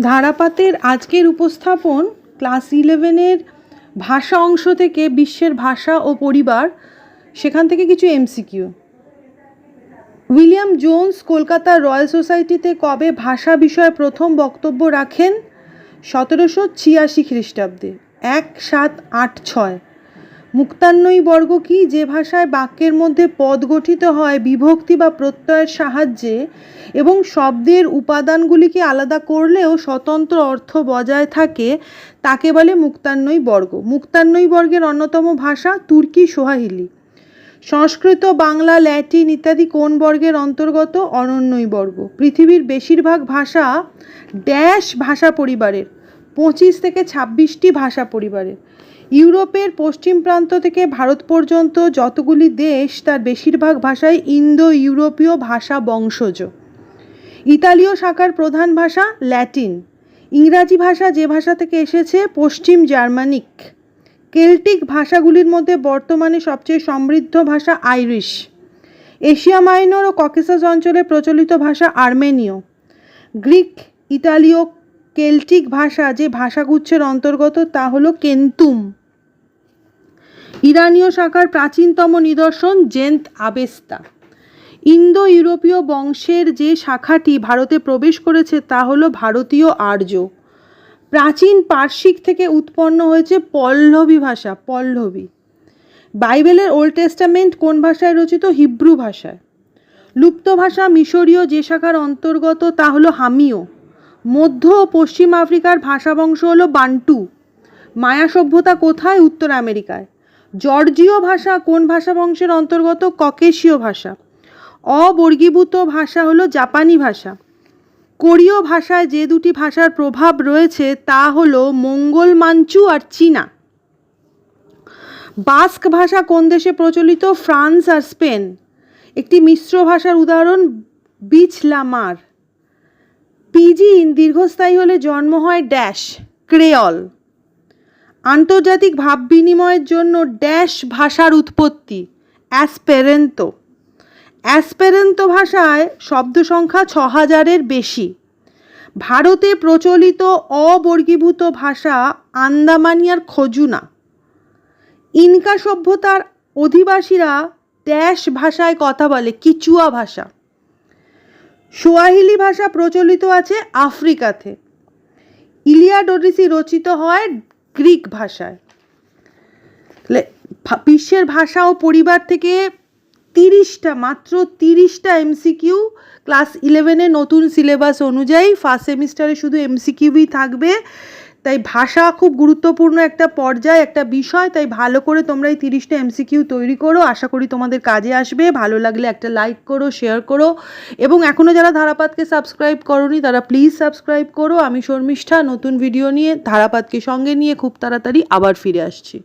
ধারাপাতের আজকের উপস্থাপন ক্লাস ইলেভেনের ভাষা অংশ থেকে বিশ্বের ভাষা ও পরিবার, সেখান থেকে কিছু এমসিকিউ। উইলিয়াম জোন্স কলকাতার রয়্যাল সোসাইটিতে কবে ভাষা বিষয়ে প্রথম বক্তব্য রাখেন? সতেরোশো ছিয়াশি খ্রিস্টাব্দে। এক সাত আট ছয়। মুক্তান্বয়ী বর্গ কি যে ভাষায় বাক্যের মধ্যে পদ গঠিত হয় বিভক্তি বা প্রত্যয়ের সাহায্যে এবং শব্দের উপাদানগুলিকে আলাদা করলেও স্বতন্ত্র অর্থ বজায় থাকে, তাকে বলে মুক্তান্বয়ী বর্গ। মুক্তান্বয়ী বর্গের অন্যতম ভাষা তুর্কি সোহাহিলি। সংস্কৃত, বাংলা, ল্যাটিন ইত্যাদি কোন বর্গের অন্তর্গত? অনন্যই বর্গ। পৃথিবীর বেশিরভাগ ভাষা ড্যাশ ভাষা পরিবারের, পঁচিশ থেকে ছাব্বিশটি ভাষা পরিবারের। ইউরোপের পশ্চিম প্রান্ত থেকে ভারত পর্যন্ত যতগুলি দেশ, তার বেশিরভাগ ভাষাই ইন্দো ইউরোপীয় ভাষা বংশজ। ইতালীয় শাখার প্রধান ভাষা ল্যাটিন। ইংরাজি ভাষা যে ভাষা থেকে এসেছে, পশ্চিম জার্মানিক। কেল্টিক ভাষাগুলির মধ্যে বর্তমানে সবচেয়ে সমৃদ্ধ ভাষা আইরিশ। এশিয়া মাইনর ও ককেসাস অঞ্চলে প্রচলিত ভাষা আর্মেনীয়। গ্রিক, ইতালীয়, কেল্টিক ভাষা যে ভাষাগুচ্ছের অন্তর্গত, তা হলো কেন্তুম। ইরানীয় শাখার প্রাচীনতম নিদর্শন জেন্ত আবেস্তা। ইন্দো ইউরোপীয় বংশের যে শাখাটি ভারতে প্রবেশ করেছে তা হল ভারতীয় আর্য। প্রাচীন পার্শ্বিক থেকে উৎপন্ন হয়েছে পল্লবী ভাষা, পল্লবী। বাইবেলের ওল্ড টেস্টামেন্ট কোন ভাষায় রচিত? হিব্রু ভাষায়। লুপ্ত ভাষা মিশরীয় যে শাখার অন্তর্গত তা হলো হামিও। মধ্য ও পশ্চিম আফ্রিকার ভাষা বংশ হলো বান্টু। মায়া সভ্যতা কোথায়? উত্তর আমেরিকায়। জর্জীয় ভাষা কোন ভাষা বংশের অন্তর্গত? ককেশীয় ভাষা। অবর্গীভূত ভাষা হলো জাপানি ভাষা। কোরীয় ভাষায় যে দুটি ভাষার প্রভাব রয়েছে তা হলো মঙ্গল, মাঞ্চু আর চীনা। বাস্ক ভাষা কোন দেশে প্রচলিত? ফ্রান্স আর স্পেন। একটি মিশ্র ভাষার উদাহরণ বিচলামার পিজিন দীর্ঘস্থায়ী হলে জন্ম হয় ড্যাশ, ক্রেয়ল। আন্তর্জাতিক ভাব বিনিময়ের জন্য ড্যাশ ভাষার উৎপত্তি, অ্যাসপেরেন্তো। অ্যাসপেরেন্তো ভাষায় শব্দ সংখ্যা ছ হাজারের বেশি। ভারতে প্রচলিত অবর্গীভূত ভাষা আন্দামানিয়ার খজুনা। ইনকা সভ্যতার অধিবাসীরা ড্যাশ ভাষায় কথা বলে, কিচুয়া ভাষা। সোয়াহিলি ভাষা প্রচলিত আছে আফ্রিকাতে। ইলিয়াড ওডিসি রচিত হয় গ্রিক ভাষায়। বিশ্বের ভাষা ও পরিবার থেকে তিরিশটা, মাত্র তিরিশটা এমসিকিউ ক্লাস ইলেভেনে নতুন সিলেবাস অনুযায়ী ফার্স্ট সেমিস্টারে শুধু এমসিকিউই থাকবে। তাই ভাষা খুব গুরুত্বপূর্ণ একটা পর্যায়, একটা বিষয়, তাই ভালো করে তোমরা এই তিরিশটা এমসিকিউ তৈরি করো। আশা করি তোমাদের কাজে আসবে। ভালো লাগলে একটা লাইক করো শেয়ার করো। এবং এখনও যারা ধারাপাতকে সাবস্ক্রাইব করনি, তারা প্লিজ সাবস্ক্রাইব করো। আমি শর্মিষ্ঠা, নতুন ভিডিও নিয়ে ধারাপাতকে সঙ্গে নিয়ে খুব তাড়াতাড়ি আবার ফিরে আসছি।